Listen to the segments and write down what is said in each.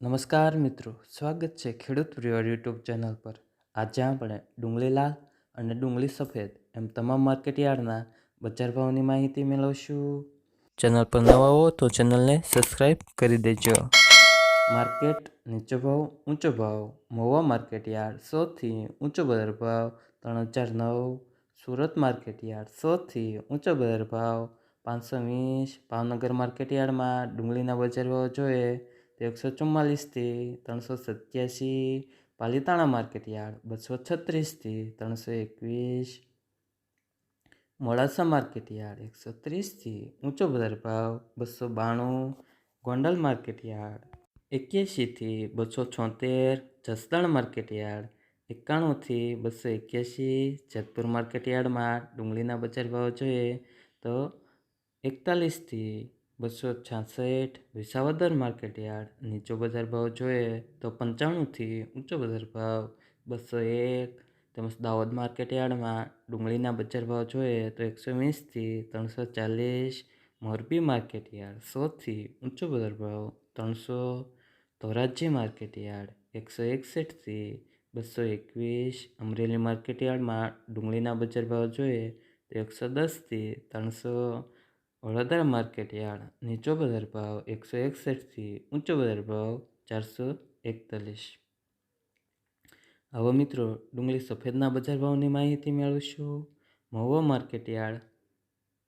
નમસ્કાર મિત્રો સ્વાગત છે ખેડૂત પ્રિય યુટ્યુબ ચેનલ પર. આજે આપણે ડુંગળી લાલ અને ડુંગળી સફેદ એમ તમામ માર્કેટ યાર્ડના બજાર ભાવની માહિતી મેળવશું. ચેનલ પર નવા હો તો ચેનલને સબસ્ક્રાઈબ કરી દેજો. માર્કેટ નીચો ભાવ ઊંચો ભાવ મહુવા માર્કેટ યાર્ડ સૌથી ઊંચો બજાર ભાવ ત્રણ હજાર નવ સુરત માર્કેટ યાર્ડ સૌથી ઊંચો બજાર ભાવ પાંચસો વીસ ભાવનગર માર્કેટયાર્ડમાં ડુંગળીના બજાર ભાવ જોઈએ. તો એકસો ચુમ્માલીસથી ત્રણસો સત્યાસી, પાલીતાણા માર્કેટ યાર્ડ બસો છત્રીસથી ત્રણસો એકવીસ, મોડાસા માર્કેટ યાર્ડ એકસો ત્રીસથી ઊંચો બજાર ભાવ બસો બાણું, ગોંડલ માર્કેટ યાર્ડ એક્યાસીથી બસો છોતેર, જસદણ માર્કેટ યાર્ડ એકાણુંથી બસો એક્યાસી, જેતપુર માર્કેટ યાર્ડમાં ડુંગળીના બજાર ભાવ જોઈએ તો એકતાલીસથી બસો છાસઠ વિસાવદર માર્કેટ યાર્ડ, નીચો બજાર ભાવ જોઈએ તો પંચાણુંથી ઊંચો બજાર ભાવ બસો એક. તેમજ દાહોદ માર્કેટ યાર્ડમાં ડુંગળીના બજાર ભાવ જોઈએ તો એકસો વીસથી ત્રણસો ચાલીસ. મોરબી માર્કેટ યાર્ડ, સોથી ઊંચો બજાર ભાવ ત્રણસો. ધોરાજી માર્કેટ યાર્ડ, એકસો એકસઠથી બસો એકવીસ. અમરેલી માર્કેટ યાર્ડમાં ડુંગળીના બજાર ભાવ જોઈએ તો એકસો દસથી ત્રણસો. વડોદરા માર્કેટ યાર્ડ, નીચો બજાર ભાવ એકસો એકસઠથી ઊંચો બજાર ભાવ ચારસો એકતાલીસ. હવે મિત્રો, ડુંગળી સફેદના બજાર ભાવની માહિતી મેળવીશું. મહુવા માર્કેટ યાર્ડ,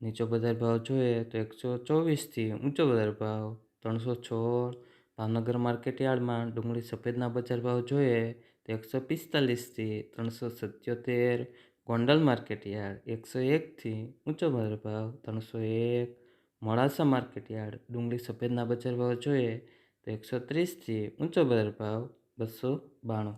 નીચો બજાર ભાવ જોઈએ તો એકસો ચોવીસથી ઊંચો બજાર ભાવ ત્રણસો છોળ. ભાવનગર માર્કેટ યાર્ડમાં ડુંગળી સફેદના બજાર ભાવ જોઈએ તો એકસો પિસ્તાલીસથી ત્રણસો સત્યોતેર. ગોંડલ માર્કેટ યાર્ડ એકસો એકથી ઊંચો બજાર ભાવ ત્રણસો એક. મોડાસા માર્કેટ યાર્ડ ડુંગળી સફેદના બજાર ભાવ જોઈએ તો એકસો ત્રીસથી ઊંચો બજાર ભાવ બસો બાણું.